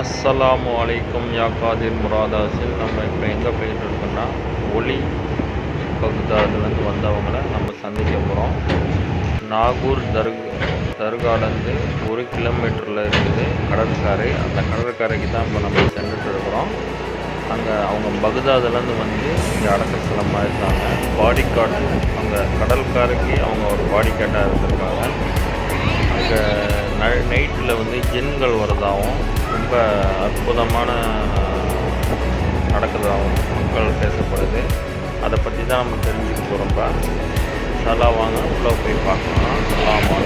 அஸ்ஸலாமு அலைக்கும் யா முராதாசின் முராதாஸில் நம்ம இப்போ எங்கே போயிட்டு இருக்கோம்னா ஒளி பகுதாதுலேருந்து வந்தவங்கள நம்ம சந்திக்க போகிறோம் நாகூர் தர்க தர்காலேருந்து ஒரு கிலோமீட்டரில் இருக்குது. கடற்கரை அந்த கடற்கரைக்கு தான் இப்போ நம்ம சென்றுட்டு இருக்கிறோம். அங்கே அவங்க பகுதாதுலேருந்து வந்து இங்கே அடக்கஸ்தலமாக இருக்காங்க. பாடி கார்டு அங்கே கடற்கரைக்கு அவங்க ஒரு பாடி கார்டாக இருந்திருக்காங்க. அங்கே நைட்டில் வந்து ஜென்கள் வரதாகவும் ரொம்ப அற்புதமான நடக்கிறதாகவும் மக்கள் பேசப்படுது. அதை பற்றி தான் நம்ம தெரிஞ்சுக்க போகிறோம்ப்பா நல்லா வாங்க உள்ளே போய் பார்க்கலாம். அஸ்ஸலாமு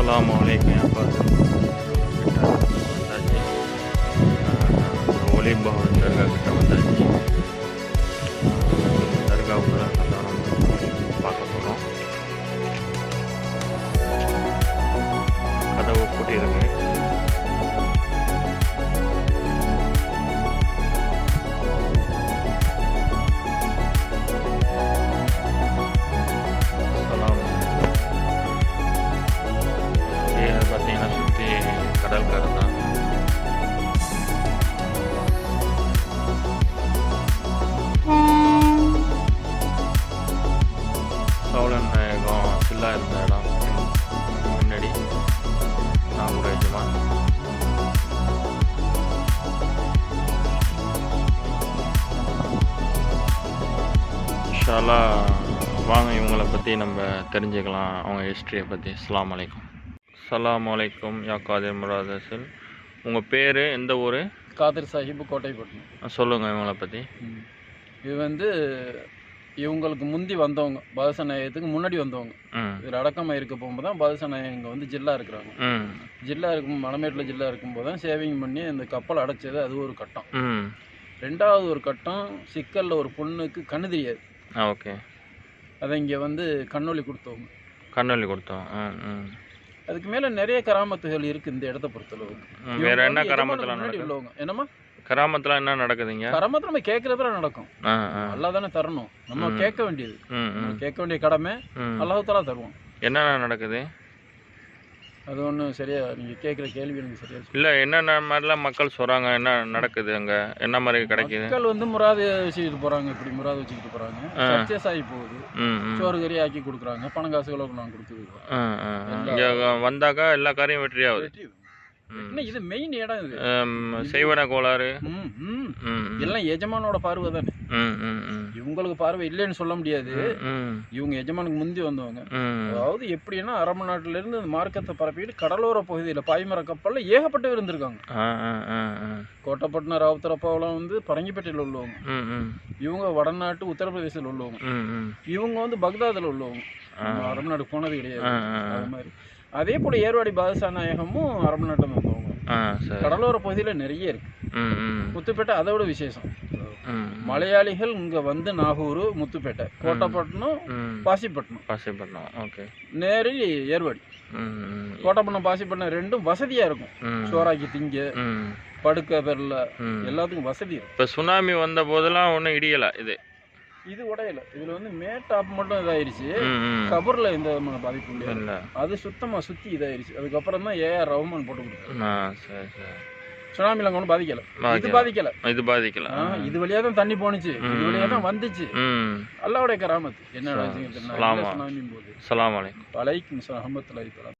அலைக்கும் அஸ்ஸலாமு அலைக்கும் யா காதிர் வந்தாச்சு ஒலி இன்ஷால்லா வாங்க இவங்கள பற்றி நம்ம தெரிஞ்சுக்கலாம். அவங்க ஹிஸ்ட்ரியை பற்றி அஸ்ஸலாமு அலைக்கும். அஸ்ஸலாமு அலைக்கும் யா காதிர் முராதசில் உங்கள் பேர் எந்த ஊர்? காதர் சாஹிப் கோட்டைப்பட்டினம். சொல்லுங்கள் இவங்கள பற்றி இது வந்து இவங்களுக்கு முந்தி வந்தவங்க பாதுஷா நாயகத்துக்கு முன்னாடி வந்தவங்க. இதில் அடக்கமாக இருக்க போகும்போது தான் பாதுஷா நாயகம் இங்கே வந்து ஜில்லா இருக்கிறாங்க. ஜில்லா இருக்கும் மலமேட்டில் ஜில்லா இருக்கும்போது தான் சேவிங் பண்ணி இந்த கப்பல் அடைச்சது. அது ஒரு கட்டம். ரெண்டாவது ஒரு கட்டம் சிக்கலில் ஒரு பொண்ணுக்கு கண்ணு தெரியாது. ஆ ஓகே. அதை இங்கே வந்து கண்ணொளி கொடுத்தவங்க கண்ணொலி கொடுத்தோம். ம் அதுக்கு மேலே நிறைய கராமத்துகள் இருக்குது இந்த இடத்த பொறுத்தளவுக்கு வேற என்ன இவங்க வந்து கராமத்தில் முன்னாடி நடக்குது உள்ளவங்க. என்னம்மா? கராமத்தில் என்ன நடக்குதுங்க கராமத்தில் நம்ம கேட்குறதுல நடக்கும். நல்லா தானே தரணும். நம்ம. கேட்க வேண்டியது. கேட்க வேண்டிய கடமை அல்லாஹாலா தருவோம் என்னென்ன நடக்குது? அது ஒன்றும் சரியா நீங்கள் கேட்குற கேள்வி எனக்கு சரியா சொல்லு. இல்லை என்னென்ன மாதிரிலாம் மக்கள் சொல்கிறாங்க என்ன நடக்குது அங்கே? என்ன மாதிரி கிடைக்குது? மக்கள் வந்து முறாது வச்சுக்கிட்டு போகிறாங்க இப்படி முறாது வச்சுக்கிட்டு போகிறாங்க. சக்ஸஸ் ஆகி போகுது. சோறு கறி ஆக்கி கொடுக்குறாங்க பணம் காசுகளை நான் இங்கே வந்தாக்கா எல்லா காரியம் வெற்றியாகுது. இது மெயின் இடம் இது? செய்வன கோளாறு. எல்லாம் எஜமானோட பார்வை தானே? இவங்களுக்கு பார்வை இல்லைன்னு சொல்ல முடியாது. இவங்க எஜமானுக்கு முந்தி வந்தவங்க. அதாவது எப்படின்னா அரபு நாட்டுல இருந்து மார்க்கத்தை பரப்பிட்டு கடலோர பகுதியில் பாய்மர கப்பல்ல ஏகப்பட்டவர் இருந்திருக்காங்க. கோட்டப்பட்டினம் ராவுத்தரப்பாவெல்லாம் வந்து பரங்கிப்பேட்டையில் உள்ளவங்க. இவங்க வடநாட்டு உத்தரப்பிரதேசத்தில் உள்ளவங்க. இவங்க வந்து பக்தாதில் உள்ளவங்க. அரபு நாடு போனது கிடையாது. அது மாதிரி. அதே போல ஏர்வாடி பாதுஷா நாயகமும் அரபு நாட்டில் வந்தவங்க கடலோர பகுதியில் நிறைய இருக்கு. முத்துப்பேட்டை அதை விட விசேஷம். மலையாளிகள் இங்க வந்து நாகூர் முத்துப்பேட்டை கோட்டப்பட்டினம் பாசிப்பட்டினம். பாசிப்பட்டினம் ஓகே. நேரி ஏர்வாடி கோட்டப்பட்டினம் பாசிப்பட்டினம் ரெண்டும் வசதியா இருக்கும். சோறாக்கி திங்க படுக்க பெறல எல்லாத்துக்கும் வசதி இருக்கும். இப்போ சுனாமி வந்த போதெல்லாம் ஒன்றும் இடியலை இது. இது உடையல. இதுல வந்து மேட்டாப் மட்டும் இதாயிருச்சு. கபர்ல எந்த விதமான பாதிப்பு இல்லை. அது சுத்தமா சுத்தி இதாயிருச்சு. அதுக்கப்புறம் தான் ஏஆர் ரஹ்மான் போட்டு கொடுத்தாரு. சுனாமில அங்க ஒன்றும் பாதிக்கல. இது பாதிக்கல. இது பாதிக்கல. இது வழியா தான் தண்ணி போனுச்சு இது. வழியா தான் வந்துச்சு. அல்லாவுடைய கராமத்து. என்ன ச- நடந்துச்சுன்னு தெரியல. சலாமா. இல்ல சுனாமியும் போது. அலைக்கும். தஆலா.